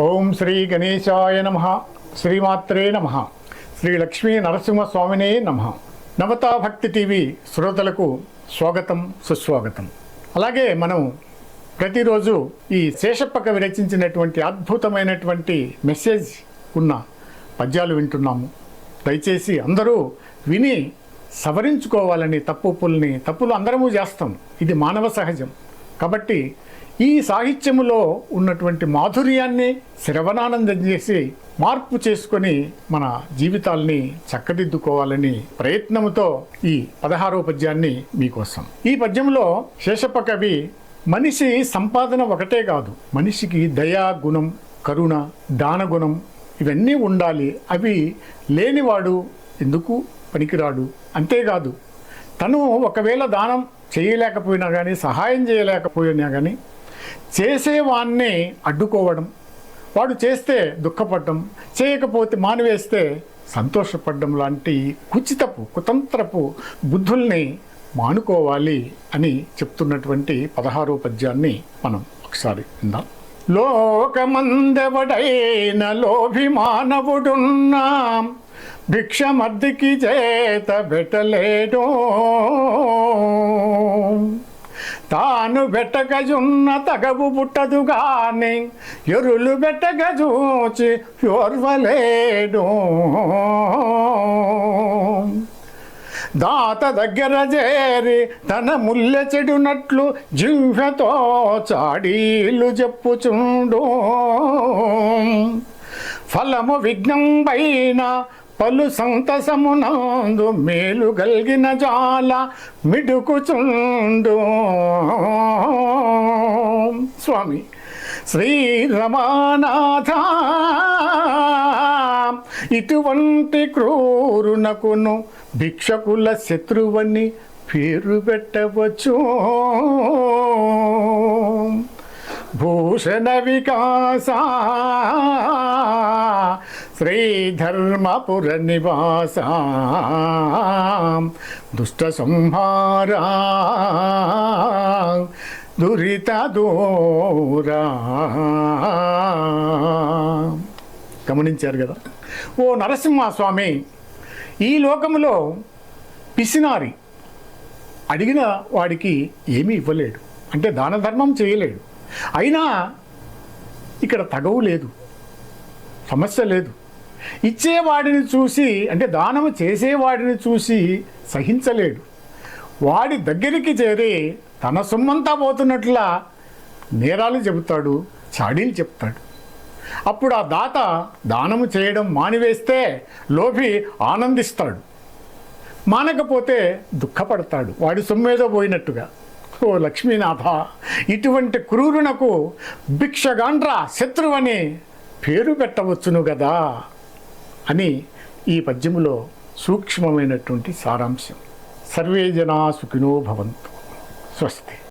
ఓం శ్రీ గణేశాయ నమ. శ్రీమాత్రే నమ. శ్రీ లక్ష్మీ నరసింహస్వామినే నమ. నవతా భక్తి టీవీ శ్రోతలకు స్వాగతం సుస్వాగతం. అలాగే మనం ప్రతిరోజు ఈ శేషప్ప కవి రచించినటువంటి అద్భుతమైనటువంటి మెసేజ్ ఉన్న పద్యాలు వింటున్నాము. దయచేసి అందరూ విని సవరించుకోవాలని తప్పుల్ని తప్పులు అందరము చేస్తాం. ఇది మానవ సహజం. కాబట్టి ఈ సాహిత్యములో ఉన్నటువంటి మాధుర్యాన్ని శ్రవణానందం చేసి మార్పు చేసుకొని మన జీవితాల్ని చక్కదిద్దుకోవాలని ప్రయత్నముతో ఈ పదహారో పద్యాన్ని మీకోసం. ఈ పద్యంలో శేషప్ప కవి మనిషి సంపాదన ఒకటే కాదు. మనిషికి దయా గుణం కరుణ దానగుణం ఇవన్నీ ఉండాలి. అవి లేనివాడు ఎందుకు పనికిరాడు? అంతేకాదు తను ఒకవేళ దానం చేయలేకపోయినా కానీ సహాయం చేయలేకపోయినా కానీ చేసేవాన్నే అడ్డుకోవడం వాడు చేస్తే దుఃఖపడడం చేయకపోతే మానివేస్తే సంతోషపడడం లాంటి కుచితపు కుతంత్రపు బుద్ధుల్ని మానుకోవాలి అని చెప్తున్నటువంటి పదహారో పద్యాన్ని మనం ఒకసారి విందాం. లోకమందెవడైన లోభిమానవుడున్నా భిక్షమర్దికి చేత పెట్టలేడో తాను పెట్టగజున్న తగవు పుట్టదు గాని ఎరులు పెట్టగజూచి ఓర్వలేడు. దాత దగ్గర చేరి తన ముల్లె చెడునట్లు జింహతో చాడీలు చెప్పుచుండు. ఫలము విఘ్నం పైన పలు సంతసమునందు మేలు గల్గిన జాల మిడుకుచుండు. స్వామి శ్రీరమానాథ ఇటువంటి క్రూరునకును భిక్షకుల శత్రువని పేరు పెట్టవచ్చు. భూషణ వికాస శ్రీధర్మపుర నివాస దుష్ట సంహారా దురిత దూరా గమనించారు కదా? ఓ నరసింహస్వామి ఈ లోకములో పిసినారి అడిగిన వాడికి ఏమీ ఇవ్వలేడు అంటే దాన ధర్మం చేయలేడు అయినా ఇక్కడ తగవు లేదు. సమస్య లేదు. ఇచ్చేవాడిని చూసి అంటే దానము చేసేవాడిని చూసి సహించలేడు. వాడి దగ్గరికి చేరి తన సొమ్మంతా పోతున్నట్లా నేరాలు చెబుతాడు చాడీలు చెప్తాడు అప్పుడు ఆ దాత దానము చేయడం మానివేస్తే లోభి ఆనందిస్తాడు. మానకపోతే దుఃఖపడతాడు. వాడి సొమ్మేదో పోయినట్టుగా. ఓ లక్ష్మీనాథ ఇటువంటి క్రూరునకు భిక్షగాండ్రా శత్రువని పేరు పెట్టవచ్చును కదా అని ఈ పద్యములో సూక్ష్మమైనటువంటి సారాంశం. సర్వే జనా సుఖినో భవంతు. స్వస్తి.